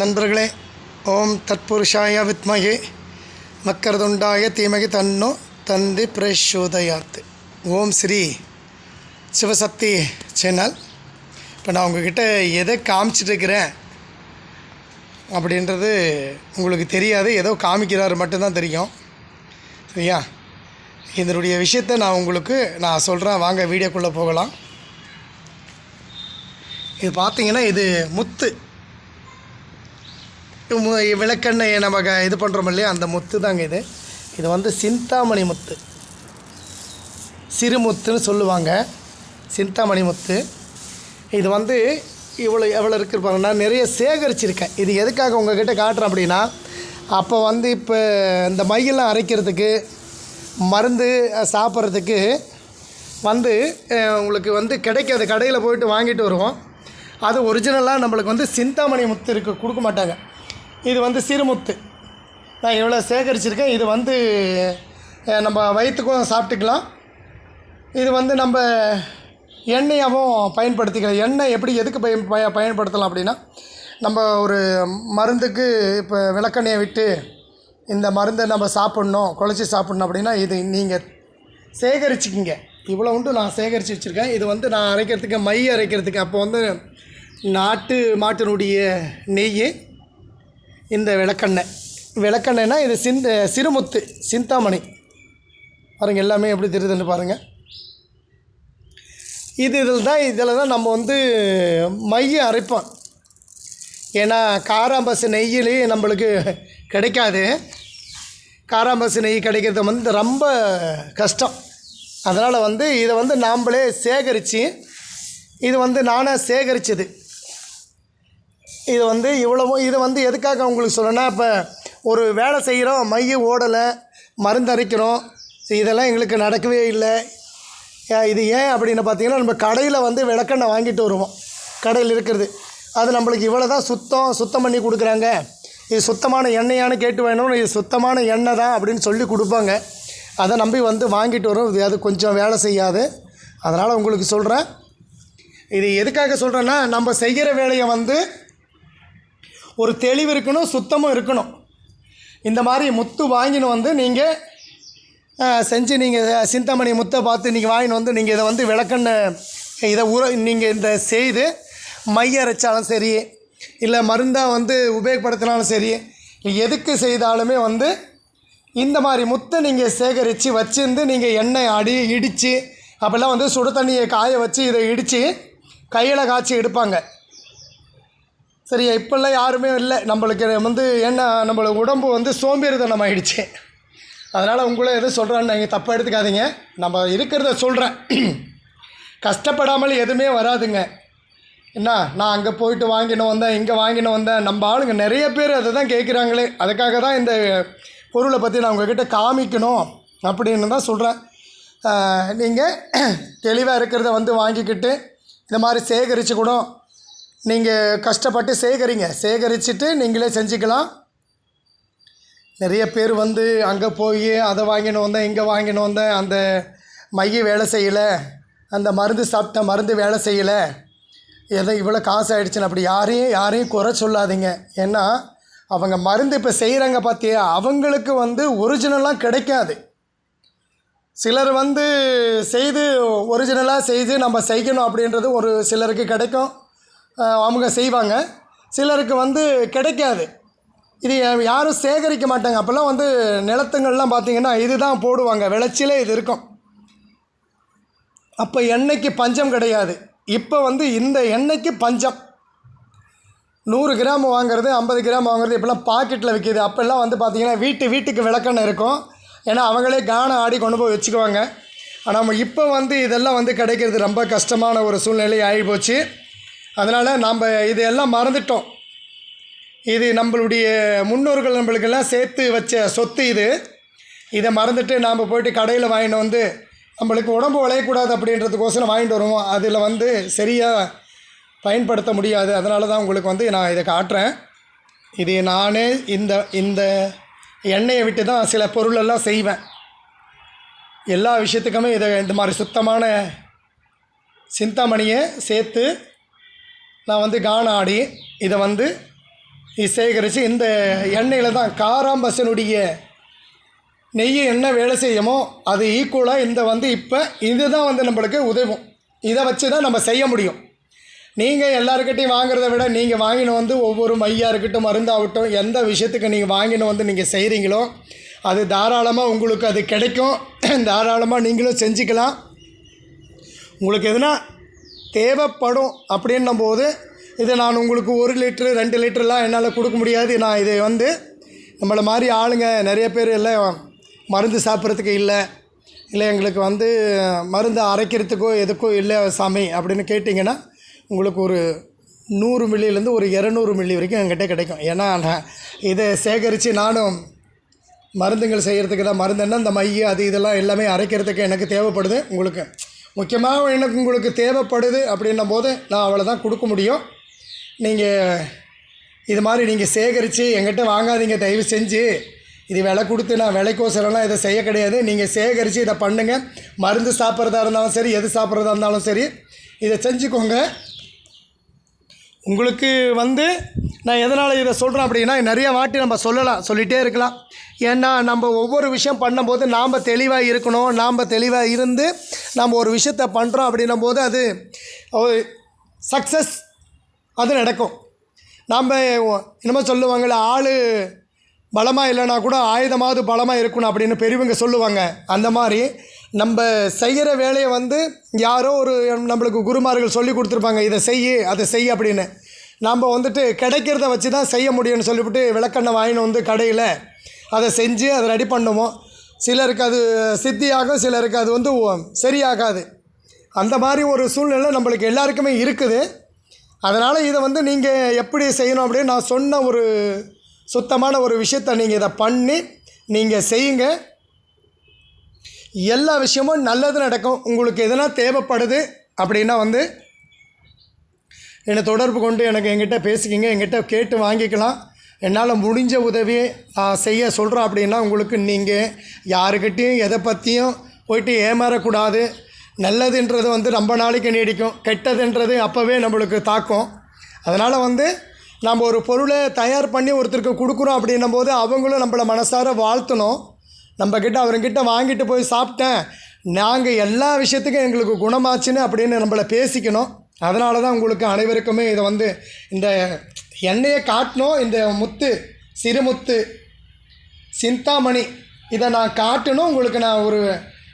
நண்பர்களே ஓம் தற்புருஷாய வித்மகே. மக்கரதுண்டாய தீமகி தன்னோ தந்தி பிரசோதயாத்து ஓம் ஸ்ரீ சிவசக்தி சேனல். இப்போ நான் உங்ககிட்ட எதை காமிச்சிட்ருக்கிறேன் அப்படின்றது உங்களுக்கு தெரியாது. ஏதோ காமிக்கிறாரு மட்டும்தான் தெரியும். சரியா? இதனுடைய விஷயத்தை நான் உங்களுக்கு நான் சொல்கிறேன் வாங்க வீடியோக்குள்ளே போகலாம். இது பார்த்தீங்கன்னா இது முத்து. விளக்கெண்ணெயை நம்ம இது பண்ணுறோம் இல்லையா? அந்த முத்து தாங்க இது. இது வந்து சிந்தாமணி முத்து. சிறுமுத்துன்னு சொல்லுவாங்க. சிந்தாமணி முத்து. இது வந்து இவ்வளோ எவ்வளோ இருக்குது நான் நிறைய சேகரிச்சிருக்கேன். இது எதுக்காக உங்கள்கிட்ட காட்டுறேன் அப்படின்னா அப்போ வந்து இப்போ இந்த மையெல்லாம் அரைக்கிறதுக்கு மருந்து சாப்பிட்றதுக்கு வந்து உங்களுக்கு வந்து கிடைக்காது. கடையில் போயிட்டு வாங்கிட்டு வருவோம். அது ஒரிஜினலாக நம்மளுக்கு வந்து சிந்தாமணி முத்து இருக்கு. கொடுக்க மாட்டாங்க. இது வந்து சிறுமுத்து. நான் இவ்வளோ சேகரிச்சிருக்கேன். இது வந்து நம்ம வயிற்றுக்கும் சாப்பிட்டுக்கலாம். இது வந்து நம்ம எண்ணெயாகவும் பயன்படுத்திக்கலாம். எண்ணெய் எப்படி எதுக்கு பயன் பய பயன்படுத்தலாம் அப்படின்னா நம்ம ஒரு மருந்துக்கு இப்போ விளக்கெண்ணெயை விட்டு இந்த மருந்தை நம்ம சாப்பிட்ணும் குழச்சி சாப்பிட்ணும் அப்படின்னா இது நீங்கள் சேகரிச்சுக்கிங்க. இவ்வளோ உண்டு நான் சேகரித்து வச்சுருக்கேன். இது வந்து நான் அரைக்கிறதுக்கு மை அரைக்கிறதுக்கு அப்போ வந்து நாட்டு மாட்டினுடைய நெய் இந்த விளக்கெண்ணெய். விளக்கெண்ணெய்னா இது சிந்த சிறுமுத்து சிந்தாமணி. பாருங்கள் எல்லாமே எப்படி தெரியுதுன்னு பாருங்கள் இது இதில் தான் இதில் தான் நம்ம வந்து மைய அரைப்போம். ஏன்னா காராம்பசு நெய்யிலேயே நம்மளுக்கு கிடைக்காது. காராம்பசு நெய் கிடைக்கிறது வந்து ரொம்ப கஷ்டம். அதனால் வந்து இதை வந்து நாம்ளே சேகரித்து இது வந்து நானே சேகரித்தது இது வந்து இவ்வளவும் இது வந்து எதுக்காக உங்களுக்கு சொல்லணும்னா இப்போ ஒரு வேலை செய்கிறோம் மைய ஓடலை மருந்தரைக்கிறோம் இதெல்லாம் எங்களுக்கு நடக்கவே இல்லை. இது ஏன் அப்படின்னு பார்த்தீங்கன்னா நம்ம கடையில் வந்து விளக்கெண்ணெய் வாங்கிட்டு வருவோம். கடையில் இருக்கிறது. அது நம்மளுக்கு இவ்வளோ தான் சுத்தம் சுத்தம் பண்ணி கொடுக்குறாங்க. இது சுத்தமான எண்ணெயானு கேட்டு வேணும் இது சுத்தமான எண்ணெய் தான் அப்படின்னு சொல்லி கொடுப்பாங்க. அதை நம்பி வந்து வாங்கிட்டு வரும். இது அது கொஞ்சம் வேலை செய்யாது. அதனால் உங்களுக்கு சொல்கிறேன் இது எதுக்காக சொல்கிறேன்னா நம்ம செய்கிற வேலையை வந்து ஒரு தெளிவு இருக்கணும் சுத்தமும் இருக்கணும். இந்த மாதிரி முத்து வாங்கின்னு வந்து நீங்கள் செஞ்சு நீங்கள் சிந்தாமணி முத்தை பார்த்து நீங்கள் வாங்கின்னு வந்து நீங்கள் இதை வந்து விளக்கெண்ணெய் இதை ஊற நீங்கள் இந்த செய்து மைய அரைச்சாலும் சரி இல்லை மருந்தாக வந்து உபயோகப்படுத்தினாலும் சரி எதுக்கு செய்தாலுமே வந்து இந்த மாதிரி முத்தை நீங்கள் சேகரித்து வச்சுருந்து நீங்கள் எண்ணெய் அடி இடித்து அப்போல்லாம் வந்து சுடு தண்ணியை காய வச்சு இதை இடித்து கையில் காய்ச்சி எடுப்பாங்க. சரியா இப்போல்லாம் யாருமே இல்லை. நம்மளுக்கு வந்து என்ன நம்மளோட உடம்பு வந்து சோம்பேறித்தனம் ஆகிடுச்சு அதனால் உங்களை எதுவும் சொல்கிறேன்னு நீங்கள் தப்பாக எடுத்துக்காதீங்க. நம்ம இருக்கிறத சொல்கிறேன் கஷ்டப்படாமல் எதுவுமே வராதுங்க. என்ன நான் அங்கே போயிட்டு வாங்கினு வந்தேன் இங்கே வாங்கினு வந்தேன். நம்ம ஆளுங்க நிறைய பேர் அதை தான் கேட்குறாங்களே. அதுக்காக தான் இந்த பொருளை பற்றி நான் உங்ககிட்ட காமிக்கணும் அப்படின்னு தான் சொல்கிறேன் நீங்கள் தெளிவாக இருக்கிறத வந்து வாங்கிக்கிட்டு இந்த மாதிரி சேகரித்து கூட நீங்கள் கஷ்டப்பட்டு சேகரிங்க. சேகரிச்சுட்டு நீங்களே செஞ்சுக்கலாம். நிறைய பேர் வந்து அங்கே போய் அதை வாங்கின்னு வந்தேன் இங்கே வாங்கின்னு வந்தேன். அந்த மைய வேலை செய்யலை. அந்த மருந்து சாப்பிட்ட மருந்து வேலை செய்யலை. ஏதோ இவ்வளோ காசு ஆகிடுச்சுன்னு அப்படி யாரையும் யாரையும் குறை சொல்லாதீங்க. ஏன்னா அவங்க மருந்து இப்போ செய்கிறாங்க பார்த்தியா அவங்களுக்கு வந்து ஒரிஜினலாக கிடைக்காது. சிலர் வந்து செய்து ஒரிஜினலாக செய்து நம்ம செய்யணும் அப்படின்றது ஒரு சிலருக்கு கிடைக்கும். அவங்க செய்வாங்க. சிலருக்கு வந்து கிடைக்காது. இது யாரும் சேகரிக்க மாட்டாங்க. அப்போல்லாம் வந்து நிலத்துங்கள்லாம் பார்த்தீங்கன்னா இதுதான் போடுவாங்க. விளைச்சலே இது இருக்கும். அப்போ எண்ணெய்க்கு பஞ்சம் கிடையாது. இப்போ வந்து இந்த எண்ணெய்க்கு பஞ்சம். நூறு கிராம் வாங்குறது ஐம்பது கிராம் வாங்குறது இப்போல்லாம் பாக்கெட்டில் விற்கிது அப்போல்லாம் வந்து பார்த்திங்கன்னா வீட்டு வீட்டுக்கு விளக்கெண்ணெய் இருக்கும். ஏன்னா அவங்களே கானம் ஆடி கொண்டு போய் வச்சுக்குவாங்க. ஆனால் நம்ம இப்போ வந்து இதெல்லாம் வந்து கிடைக்கிறது ரொம்ப கஷ்டமான ஒரு சூழ்நிலை ஆகிப்போச்சு அதனால் நாம் இதையெல்லாம் மறந்துட்டோம். இது நம்மளுடைய முன்னோர்கள் நம்மளுக்கெல்லாம் சேர்த்து வச்ச சொத்து இது. இதை மறந்துட்டு நாம் போயிட்டு கடையில் வாங்கிட்டு வந்து நம்மளுக்கு உடம்பு விளையக்கூடாது அப்படின்றதுக்கோசரம் வாங்கிட்டு வருவோம். அதில் வந்து சரியாக பயன்படுத்த முடியாது. அதனால தான் உங்களுக்கு வந்து நான் இதை காட்டுறேன். இது நானே இந்த இந்த எண்ணெயை விட்டு தான் சில பொருளெல்லாம் செய்வேன். எல்லா விஷயத்துக்குமே இதை இந்த மாதிரி சுத்தமான சிந்தாமணியை சேர்த்து நான் வந்து கானம் ஆடி இதை வந்து சேகரித்து இந்த எண்ணெயில் தான் காராம்பசனுடைய நெய் என்ன வேலை செய்யுமோ அது ஈக்குவலாக இந்த வந்து இப்போ இதுதான் வந்து நம்மளுக்கு உதவும். இதை வச்சு தான் நம்ம செய்ய முடியும். நீங்கள் எல்லாருக்கிட்டையும் வாங்குறத விட நீங்கள் வாங்கினு வந்து ஒவ்வொரு மையாக இருக்கட்டும் மருந்தாகட்டும் எந்த விஷயத்துக்கு நீங்கள் வாங்கின்னு வந்து நீங்கள் செய்கிறீங்களோ அது தாராளமாக உங்களுக்கு அது கிடைக்கும். தாராளமாக நீங்களும் செஞ்சுக்கலாம். உங்களுக்கு எதுனா தேவைப்படும் அப்படின்னும் போது இதை நான் உங்களுக்கு ஒரு லிட்ரு ரெண்டு லிட்டர்லாம் என்னால் கொடுக்க முடியாது. நான் இதை வந்து நம்மளை மாதிரி ஆளுங்க நிறைய பேர் எல்லாம் மருந்து சாப்பிட்றதுக்கு இல்லை இல்லை எங்களுக்கு வந்து மருந்து அரைக்கிறதுக்கோ எதுக்கோ இல்லை சாமி அப்படின்னு கேட்டிங்கன்னா உங்களுக்கு ஒரு நூறு மில்லிலேருந்து ஒரு இரநூறு மில்லி வரைக்கும் என்கிட்ட கிடைக்கும். ஏன்னா நான் இதை சேகரித்து நானும் மருந்துகள் செய்கிறதுக்கு தான் மருந்துன்னா இந்த மை அது இதெல்லாம் எல்லாமே அரைக்கிறதுக்கு எனக்கு தேவைப்படுது உங்களுக்கு. முக்கியமாக எனக்கு உங்களுக்கு தேவைப்படுது அப்படின்னும் போது நான் அவ்வளோ தான் கொடுக்க முடியும். நீங்கள் இது மாதிரி நீங்கள் சேகரித்து எங்கிட்ட வாங்காதீங்க தயவு செஞ்சு. இது விலை கொடுத்து நான் விலைக்கோசரம்லாம் இதை செய்ய கிடையாது. நீங்கள் சேகரித்து இதை பண்ணுங்கள் மருந்து சாப்பிட்றதா இருந்தாலும் சரி எது சாப்பிட்றதா இருந்தாலும் சரி இதை செஞ்சுக்கோங்க. உங்களுக்கு வந்து நான் எதனால் இதை சொல்கிறேன் அப்படின்னா நிறைய வாட்டி நம்ம சொல்லலாம் சொல்லிகிட்டே இருக்கலாம். ஏன்னா நம்ம ஒவ்வொரு விஷயம் பண்ணும்போது நாம் தெளிவாக இருக்கணும் நாம் தெளிவாக இருந்து நம்ம ஒரு விஷயத்த பண்ணுறோம் அப்படின்னும் போது அது சக்ஸஸ் அது நடக்கும். நாம் என்னமோ சொல்லுவாங்கள்ல ஆள் பலமாக இல்லைனா கூட ஆயுதமாவது பலமாக இருக்கணும் அப்படின்னு பெரியவங்க சொல்லுவாங்க. அந்த மாதிரி நம்ம செய்கிற வேலையை வந்து யாரோ ஒரு நம்மளுக்கு குருமார்கள் சொல்லி கொடுத்துருப்பாங்க இதை செய் அதை செய் அப்படின்னு. நம்ம வந்துட்டு கிடைக்கிறத வச்சு தான் செய்ய முடியும்னு சொல்லிவிட்டு விளக்கெண்ணெய் வாங்கின்னு வந்து கடையில் அதை செஞ்சு அதை ரெடி பண்ணுவோம். சிலருக்கு அது சித்தியாகும் சிலருக்கு அது வந்து சரியாகாது. அந்த மாதிரி ஒரு சூழ்நிலை நம்மளுக்கு எல்லாருக்குமே இருக்குது. அதனால் இதை வந்து நீங்கள் எப்படி செய்யணும் அப்படின்னு நான் சொன்ன ஒரு சுத்தமான ஒரு விஷயத்தை நீங்கள் இதை பண்ணி நீங்கள் செய்யுங்க. எல்லா விஷயமும் நல்லது நடக்கும். உங்களுக்கு எதனா தேவைப்படுது அப்படின்னா வந்து என்னை தொடர்பு கொண்டு எனக்கு எங்கிட்ட பேசிக்கிங்க எங்கிட்ட கேட்டு வாங்கிக்கலாம். என்னால் முடிஞ்ச உதவியை நான் செய்ய சொல்கிறோம் அப்படின்னா உங்களுக்கு நீங்கள் யாருக்கிட்டேயும் எதை பற்றியும் போயிட்டு ஏமாறக்கூடாது. நல்லதுன்றது வந்து ரொம்ப நாளைக்கு நீடிக்கும். கெட்டதுன்றது அப்போவே நம்மளுக்கு தாக்கும். அதனால் வந்து நம்ம ஒரு பொருளை தயார் பண்ணி ஒருத்தருக்கு கொடுக்குறோம் அப்படின்னும் போது அவங்களும் நம்மளை மனசார வாழ்த்தணும். நம்மக்கிட்ட அவர்கிட்ட வாங்கிட்டு போய் சாப்பிட்டேன். நாங்கள் எல்லா விஷயத்துக்கும் எங்களுக்கு குணமாச்சுன்னு அப்படின்னு நம்மளை பேசிக்கணும். அதனால தான் உங்களுக்கு அனைவருக்குமே இதை வந்து இந்த எண்ணெயை காட்டணும். இந்த முத்து சிறுமுத்து சிந்தாமணி இதை நான் காட்டணும். உங்களுக்கு நான் ஒரு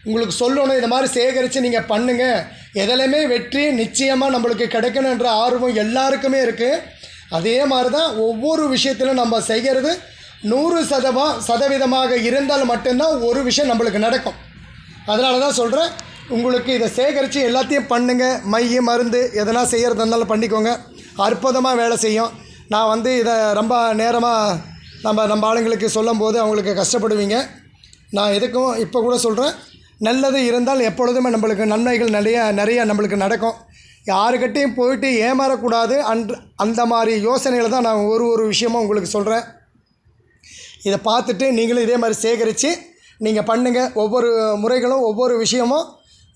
உங்களுக்கு சொல்லணும். இந்த மாதிரி சேகரித்து நீங்கள் பண்ணுங்கள் எதுலையுமே வெற்றி நிச்சயமாக நம்மளுக்கு கிடைக்கணுன்ற ஆர்வம் எல்லாருக்குமே இருக்குது அதே மாதிரி தான் ஒவ்வொரு விஷயத்திலும் நம்ம செய்கிறது நூறு சதவா சதவீதமாக இருந்தால் மட்டும்தான் ஒரு விஷயம் நம்மளுக்கு நடக்கும். அதனால தான் சொல்கிறேன் உங்களுக்கு இதை சேகரித்து எல்லாத்தையும் பண்ணுங்கள் மைய மருந்து எதனா செய்கிறது இருந்தாலும் பண்ணிக்கோங்க. அற்புதமாக வேலை செய்யும். நான் வந்து இதை ரொம்ப நேரமாக நம்ம நம்ம ஆளுங்களுக்கு சொல்லும் போது அவங்களுக்கு கஷ்டப்படுவீங்க. நான் எதுக்கும் இப்போ கூட சொல்கிறேன் நல்லது இருந்தால் எப்பொழுதுமே நம்மளுக்கு நன்மைகள் நிறைய நிறைய நம்மளுக்கு நடக்கும். யாருக்கிட்டையும் போயிட்டு ஏமாறக்கூடாது அன்று அந்த மாதிரி யோசனையில் தான் நான் ஒரு ஒரு விஷயமும் உங்களுக்கு சொல்கிறேன் இதை பார்த்துட்டு நீங்களும் இதே மாதிரி சேகரித்து நீங்கள் பண்ணுங்கள் ஒவ்வொரு முறைகளும் ஒவ்வொரு விஷயமும்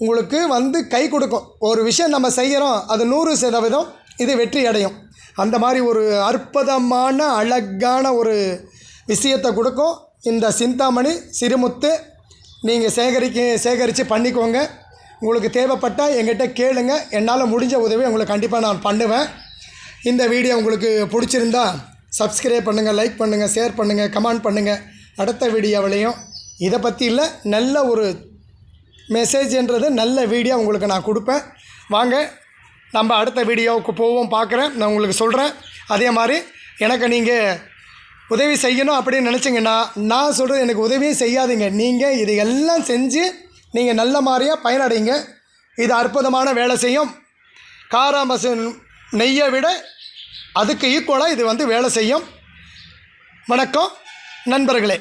உங்களுக்கு வந்து கை கொடுக்கும். ஒரு விஷயம் நம்ம செய்கிறோம் அது நூறு சதவீதம் இது வெற்றி அடையும். அந்த மாதிரி ஒரு அற்புதமான அழகான ஒரு விஷயத்தை கொடுக்கும். இந்த சிந்தாமணி சிறுமுத்து நீங்கள் சேகரிக்க சேகரித்து பண்ணிக்கோங்க. உங்களுக்கு தேவைப்பட்டால் எங்கிட்ட கேளுங்க. என்னால் முடிஞ்ச உதவி உங்களுக்கு கண்டிப்பாக நான் பண்ணுவேன். இந்த வீடியோ உங்களுக்கு பிடிச்சிருந்தா சப்ஸ்கிரைப் பண்ணுங்கள் லைக் பண்ணுங்கள் ஷேர் பண்ணுங்கள் கமெண்ட் பண்ணுங்கள் அடுத்த வீடியோவிலையும். இதை பற்றி இல்லை நல்ல ஒரு மெசேஜ்ன்றது நல்ல வீடியோ உங்களுக்கு நான் கொடுப்பேன். வாங்க நம்ம அடுத்த வீடியோவுக்கு போவோம் பார்க்குறேன் நான் உங்களுக்கு சொல்கிறேன் அதே மாதிரி எனக்கு நீங்கள் உதவி செய்யணும் அப்படின்னு நினச்சிங்கன்னா நான் சொல்கிறது எனக்கு உதவியும் செய்யாதீங்க. நீங்கள் இது எல்லாம் செஞ்சு நீங்கள் நல்ல மாதிரியாக பயனடைங்க. இது அற்புதமான வேலை செய்யும். காராமசு நெய்யை விட அதுக்கு ஈக்குவலாக இது வந்து வேலை செய்யும். வணக்கம் நண்பர்களே.